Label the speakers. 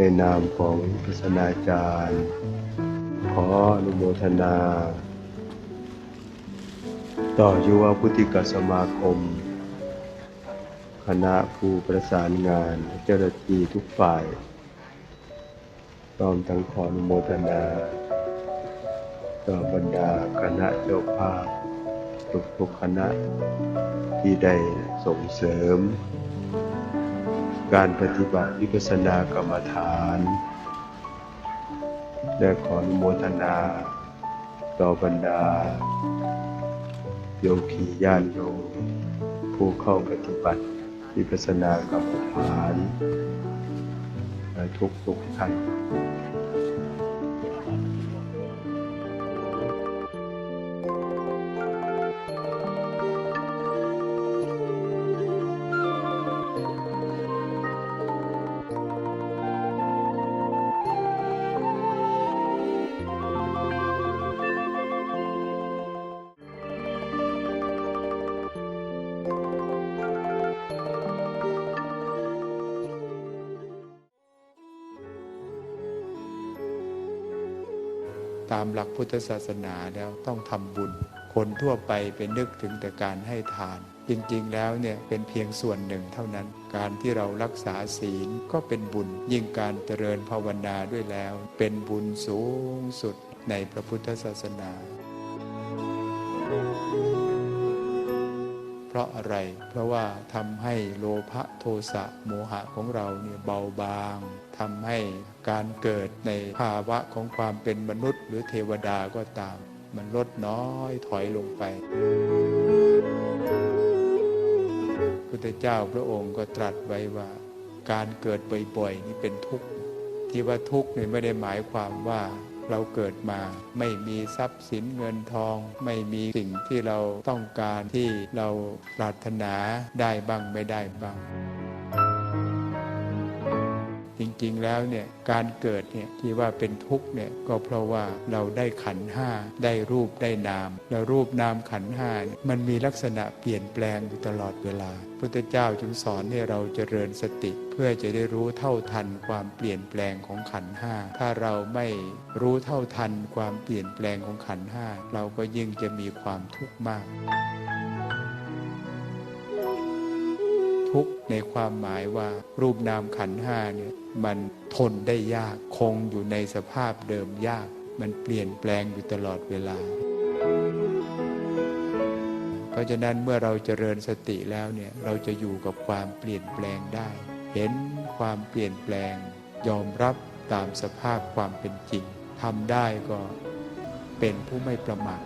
Speaker 1: ในนามของพระศาสนาจารย์ ขออนุโมทนา ต่อยุวพุทธิกสมาคม คณะผู้ประสานงานเจ้าหน้าที่ทุกฝ่ายพร้อมทั้งขออนุโมทนา ต่อบรรดาคณะเจ้าภาพทุกๆคณะที่ได้ส่งเสริม การปฏิบัติวิปัสสนากรรมฐานและขออนุโมทนา ต่อบรรดา โยคีญาติโยมผู้เข้าปฏิบัติวิปัสสนากรรมฐานทุกทุกๆท่าน
Speaker 2: ตามหลักพุทธศาสนาแล้วต้องทำบุญ คนทั่วไปเป็นนึกถึงแต่การให้ทาน จริงๆแล้วเนี่ยเป็นเพียงส่วนหนึ่งเท่านั้น การที่เรารักษาศีลก็เป็นบุญ ยิ่งการเจริญภาวนาด้วยแล้ว เป็นบุญสูงสุดในพระพุทธศาสนา เพราะอะไร เพราะว่าทำให้โลภะโทสะโมหะของเราเนี่ยเบาบางทำให้การเกิดในภาวะของความเป็นมนุษย์ หรือเทวดาก็ตาม มันลดน้อยถอยลงไปพุทธเจ้าพระองค์ก็ตรัสไว้ว่า การเกิดบ่อยๆนี่เป็นทุกข์ที่ว่าทุกข์เนี่ยไม่ได้หมายความว่า เราเกิดมา ไม่มีทรัพย์สินเงินทอง ไม่มีสิ่งที่เราต้องการที่เราปรารถนาได้บ้างไม่ได้บ้าง จริงๆแล้วเนี่ยการเกิดเนี่ยที่ว่าเป็นทุกข์เนี่ยก็เพราะว่าเราได้ขันห้าได้รูปได้นาม แล้วรูปนามขันห้ามันมีลักษณะเปลี่ยนแปลงอยู่ตลอดเวลาพุทธเจ้าจึงสอนให้เราเจริญสติเพื่อจะได้รู้เท่าทันความเปลี่ยนแปลงของขันห้าถ้าเราไม่รู้เท่าทันความเปลี่ยนแปลงของขันห้าเราก็ยิ่งจะมีความทุกข์มาก ทุกข์ในความหมายว่ารูปนามขันห้าเนี่ยมันทนได้ยากคงอยู่ในสภาพเดิมยาก มันเปลี่ยนแปลงอยู่ตลอดเวลา เพราะฉะนั้นเมื่อเราเจริญสติแล้วเนี่ยเราจะอยู่กับความเปลี่ยนแปลงได้ เห็นความเปลี่ยนแปลง ยอมรับตามสภาพความเป็นจริงทำได้ก็เป็นผู้ไม่ประมาท